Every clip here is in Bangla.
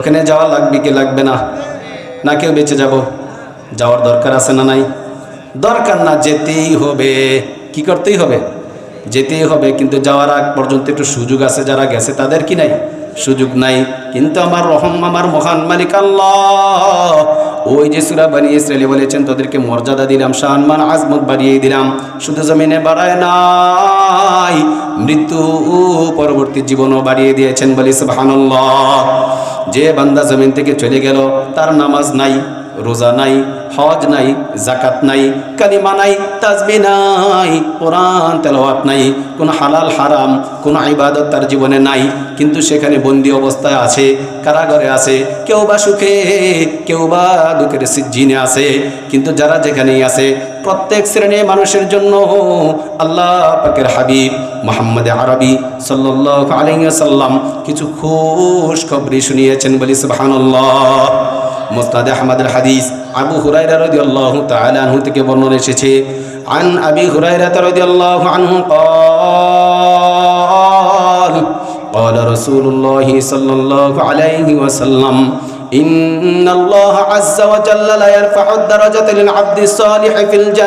ওখানে যাওয়া লাগবে কি লাগবে না? না কেউ বেঁচে যাব। যাওয়ার দরকার আছে না নাই? দরকার না, যেতেই হবে। কি করতেই হবে? যেতেই হবে, কিন্তু যাওয়ার আগ পর্যন্ত একটু সুযোগ আছে যারা গেছে তাদের কি নাই? সুযোগ নাই। কিন্তু আমার রহম, আমার মহান মালিক আল্লাহ। ওই যে সুরা বানিয়ে ইসরায়েলি বলেছেন, তাদেরকে মর্যাদা দিলাম, সম্মান, আজমত বাড়িয়ে দিলাম। শুধু জমিনে বাড়ায় নাই। মৃত্যু পরবর্তী জীবনও বাড়িয়ে দিয়েছেন বলি সুবহানাল্লাহ। যে বান্দা জমিন থেকে চলে গেল, তার নামাজ নাই। রোজা নাই, হজ নাই জাকাত নাই, কালিমা নাই, তাজবি নাই, কোরআন, তেলাওয়াত নাই, কোনো হালাল, হারাম, কোনো ইবাদত তার জীবনে নাই। কিন্তু সেখানে বন্দি অবস্থায় আছে, কারাগারে আছে, কেউ বা সুখে, কেউ বা দুঃখের জিনে আছে। কিন্তু যারা যেখানেই আছে, প্রত্যেক শ্রেণির মানুষের জন্য আল্লাহ পাকের হাবিব মোহাম্মদ আরবি সাল্লাহ আলিয়াল্লাম কিছু খুশ খবরি শুনিয়েছেন বলি সুবহানাল্লাহ। মুস্তাদ আহমদের হাদিস আবু হুরাইরা রাদিয়াল্লাহু তাআলা আনহু থেকে বর্ণনা এসেছে আন আবি হুরাইরা রাদিয়াল্লাহু আনহু قال قال رسول الله صلى الله عليه وسلم إن الله عز وجل لا يرفع الدرجة للعبد الصالح في الجنة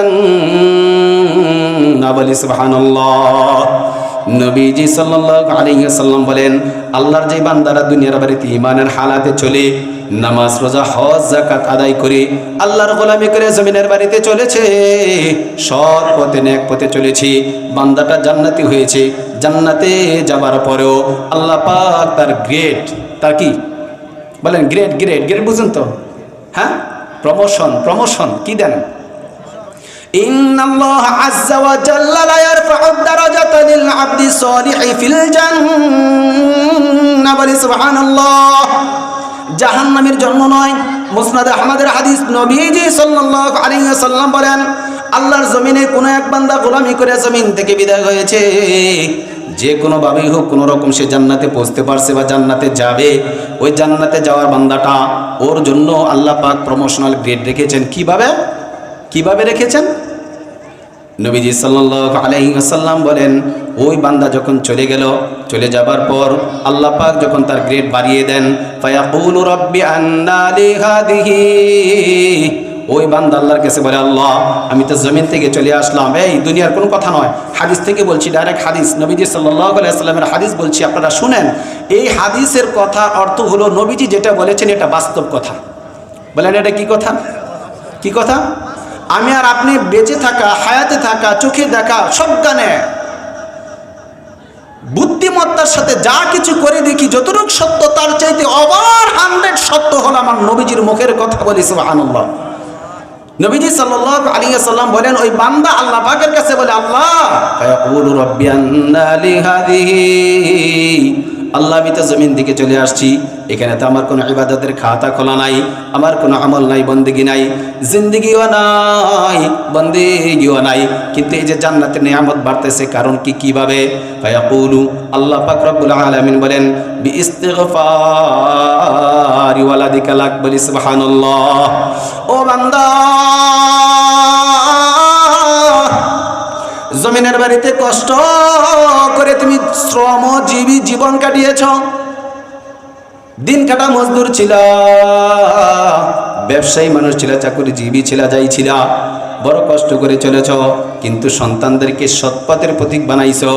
بل سبحان الله নবীজি সাল্লাল্লাহু আলাইহি সাল্লাম বলেন, আল্লাহর যে বান্দারা দুনিয়ার বাড়িতে ইমানের হালাতে চলে, নামাজ, রোজা, হজ জাকাত আদায় করে আল্লাহর গোলামি করে জমিনের বাড়িতে চলেছে, সৎ পথে নেক পথে চলেছে, বান্দাটা জান্নাতি হয়েছে। জান্নাতে যাবার পরেও আল্লাহ পাক তার গ্রেট, তার কি? বলেন গ্রেট গ্রেট গ্রেট বুঝুন তো। হ্যাঁ? প্রমোশন প্রমোশন, কি দেন? إن الله عز وجل لا يرفع الدرجة للعبد الصالح في الجنة বলি سبحان الله জাহান্নামের জন্য নয় মুসনাদ আহমদের হাদিস নবীজি সাল্লাল্লাহু আলাইহি সাল্লাম বলেন আল্লাহর জমিনে কোনো এক বান্দা গোলামি করে জমিন থেকে বিদায় হয়েছে যে কোনো ভাবেই হোক কোনো রকম সে জান্নাতে পৌঁছতে পারছে বা জান্নাতে যাবে ওই জান্নাতে যাওয়ার বান্দাটা ওর জন্য আল্লাহ পাক প্রমোশনাল গ্রেড রেখেছেন কিভাবে কিভাবে রেখেছেন নবীজি সাল্লাল্লাহু আলাইহি ওয়াসাল্লাম বলেন, ওই বান্দা যখন চলে গেল, চলে যাবার পর আল্লাহ পাক যখন তার গ্রেড বাড়িয়ে দেন ওই বান্দা আল্লাহর কাছে বলে, আল্লাহ, আমি তো জমিন থেকে চলে আসলাম। এই, দুনিয়ার কোনো কথা নয়। হাদিস থেকে বলছি ডাইরেক্ট হাদিস। নবীজি সাল্লামের হাদিস বলছি, আপনারা শুনেন। এই হাদিসের কথা অর্থ হলো, নবীজি যেটা বলেছেন, এটা বাস্তব কথা। বলেন, এটা কি কথা? কি কথা? আমি আর আপনি বেঁচে থাকা, হায়াতে থাকা, চোখে দেখা সজ্ঞানে বুদ্ধিমত্তার সাথে যা কিছু করে দেখি, যতটুকু সত্য, তার চাইতে ওভার হান্ড্রেড সত্য হলো আমার নবীজির মুখের কথা বলি, সুবহানাল্লাহ। নবীজি সাল্লাল্লাহু আলাইহি সাল্লাম বলেন, ওই বান্দা আল্লাহ পাকের কাছে বলে, আল্লাহ আল্লাহ আমি তো জমিন দিকে চলে আসছি। এখানে তো আমার কোনো ইবাদতের খাতা খোলা নাই, আমার কোনো আমল নাই, বন্দিগি নাই, জিন্দিগিও নাই, বন্দিগিও নাই। কিন্তু এই যে জান্নাতের নিয়ামত বাড়তেছে, কারণ কি কীভাবে? ফায়াকুলু, আল্লাহ পাক রব্বুল আলামিন বলেন বি ইস্তিগফারি ওয়ালাদিকা ও বান্দা! জমিনের বাড়িতে কষ্ট করে তুমি শ্রমজীবী জীবন কাটিয়েছ। দিন কাটা মজদুর ছিল, ব্যবসায়ী মানুষ ছিল, চাকুরিজীবী ছিল, যাই ছিল, বড় কষ্ট করে চলেছ, কিন্তু সন্তানদেরকে সৎপথের প্রতীক বানাইছো,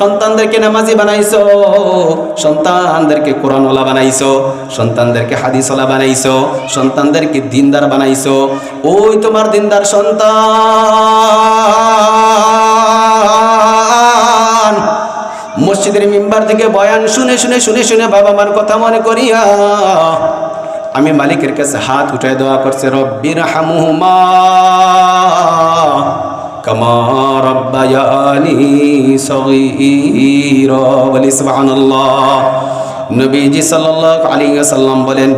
সন্তানদেরকে নামাজি বানাইছো, সন্তানদেরকে কোরআনওয়ালা বানাইছো, সন্তানদেরকে হাদিসওয়ালা বানাইছো, সন্তানদেরকে দিনদার বানাইছো। ওই তোমার দিনদার সন্তান। মসজিদের মিম্বার থেকে বয়ান শুনে শুনে শুনে শুনে বাবা মার কথা মনে করিয়া আমি মালিকের কাছে হাত উঠায় দেওয়া করছে রব্বির হামুমা রব্বায়ানি সগীরা বলি সুবহানাল্লাহ। নবীজি সাল্লাল্লাহু আলাইহি সাল্লাম বলেন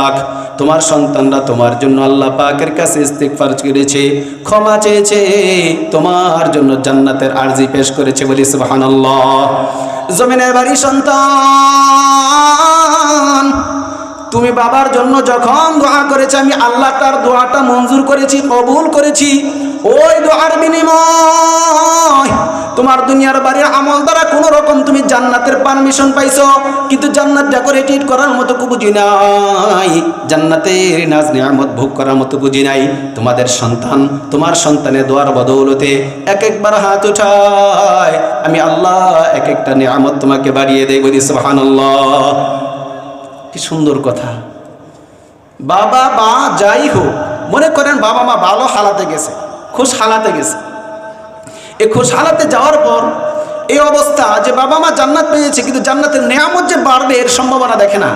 লাক। তোমার সন্তানরা তোমার জন্য আল্লাহ পাকের কাছে ইস্তিগফার করেছে, ক্ষমা চেয়েছে, তোমার জন্য জান্নাতের আরজি পেশ করেছে বলি সুবহানাল্লাহ। জমিনের বাড়ি সন্তান, তুমি বাবার জন্য যখন দোয়া করেছে, আমি আল্লাহ তার দোয়াটা মঞ্জুর করেছি, কবুল করেছি। ওই দোয়ার বিনিময় তোমার দুনিয়ার বাড়ির আমল দ্বারা কোনো রকম তুমি জান্নাতের পারমিশন পাইছো, কিন্তু জান্নাত ডেকোরেটেড করার মতো কো বুঝি নাই। জান্নাতের নাজ নিয়ামত ভোগ করার মতো বুঝি নাই। তোমাদের সন্তান, তোমার সন্তানের দোয়ার বদৌলতে এক একবার হাত উঠায়। আমি আল্লাহ এক একটা নিয়ামত তোমাকে বাড়িয়ে দেই বলি, সুবহানাল্লাহ। কি সুন্দর কথা। বাবা, মা যাই হোক, মনে করেন বাবা মা ভালো হালাতে গেছে, খুশ হালাতে গেছে। এই খুশ হালাতে যাওয়ার পর এই অবস্থা যে বাবা মা জান্নাত পেয়েছে, কিন্তু জান্নাতের নেয়ামত যে বাড়বে এর সম্ভাবনা দেখে না।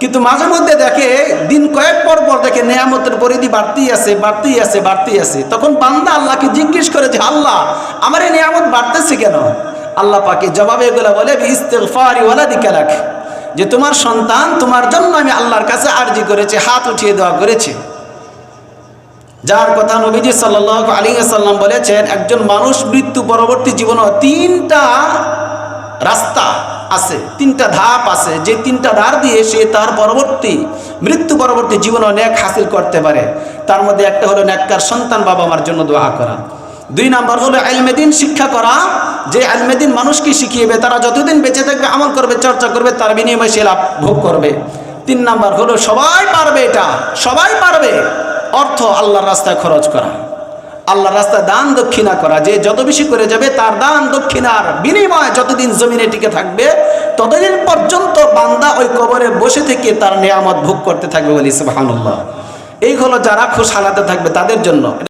কিন্তু মাঝে মধ্যে দেখে দিন কয়েক পর পর দেখে নেয়ামতের পরিধি বাড়তেই আছে বাড়তেই আছে বাড়তেই আছে। তখন বান্দা আল্লাহকে জিজ্ঞেস করে যে, আল্লাহ, আমার এই নেয়ামত বাড়তেছে কেন? আল্লাহ পাকে জবাবে এগুলো বলে যে তোমার সন্তান তোমার জন্য আমি আল্লাহর কাছে আরজি করেছে, হাত উঠিয়ে দেওয়া করেছে। যার কথা নবীজি সাল্লাহ আলী সাল্লাম বলেছেন, একজন মানুষ মৃত্যু পরবর্তী জীবন তিনটা রাস্তা আছে, তিনটা ধাপ আছে। যে তিনটা ধার দিয়ে সে তার পরবর্তী, মৃত্যু পরবর্তী জীবন অনেক হাসিল করতে পারে। তার মধ্যে একটা হলো নেককার সন্তান বাবা মার জন্য দোয়া করা। দুই নাম্বার হলো আলমেদিন শিক্ষা করা, যে আলমেদিন মানুষকে শিখিয়েবে, তারা যতদিন বেঁচে থাকবে, আমল করবে, চর্চা করবে, তার বিনিময়ে সে লাভ ভোগ করবে। তিন নাম্বার হলো সবাই পারবে এটা, সবাই পারবে। অর্থ আল্লাহর রাস্তায় খরচ করা। আল্লাহর রাস্তায় দান দক্ষিণা করা। যে যত বেশি করে যাবে, তার দান দক্ষিণার বিনিময় যতদিন জমিনে টিকে থাকবে, ততদিন পর্যন্ত বান্দা ওই কবরে বসে থেকে তার নিয়ামত ভোগ করতে থাকবে বলি, সুবহানাল্লাহ। এই হলো যারা খুশ হালাতে থাকবে তাদের জন্য।